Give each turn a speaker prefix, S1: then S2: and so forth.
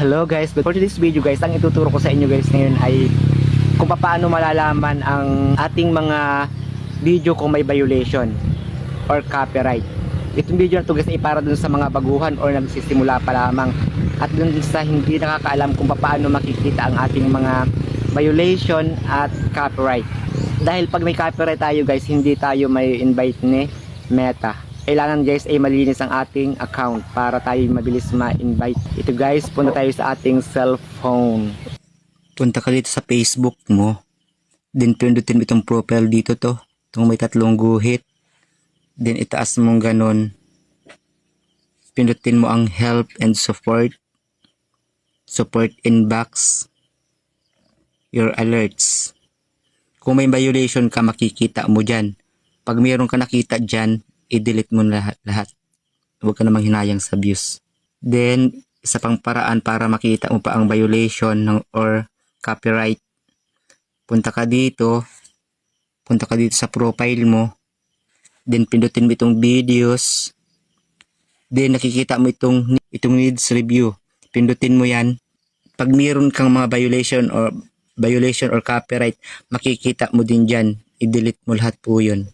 S1: Hello guys, for today's video guys, ang ituturo ko sa inyo guys ngayon ay kung paano malalaman ang ating mga video kung may violation or copyright. Itong video na to guys ay para dun sa mga baguhan or nagsisimula pa lamang at dun sa hindi nakakaalam kung paano makikita ang ating mga violation at copyright. Dahil pag may copyright tayo guys, hindi tayo may invite ni Meta kailangan guys ay malinis ang ating account para tayo mabilis ma-invite. Ito guys, punta tayo sa ating cellphone. Punta ka dito sa Facebook mo. Then pindutin mo itong profile dito to. Itong may tatlong guhit. Then itaas mong ganon. Pindutin mo ang help and support. Support inbox. Your alerts. Kung may violation ka, makikita mo dyan. Pag mayroon ka nakita dyan, i-delete mo na lahat, lahat. Huwag ka namang hinayang sa views. Then, isa pang paraan para makita mo pa ang violation ng or copyright. Punta ka dito. Punta ka dito sa profile mo. Then, pindutin mo itong videos. Then, nakikita mo itong, itong needs review. Pindutin mo yan. Pag mayroon kang mga violation or violation or copyright, makikita mo din dyan. I-delete mo lahat po yun.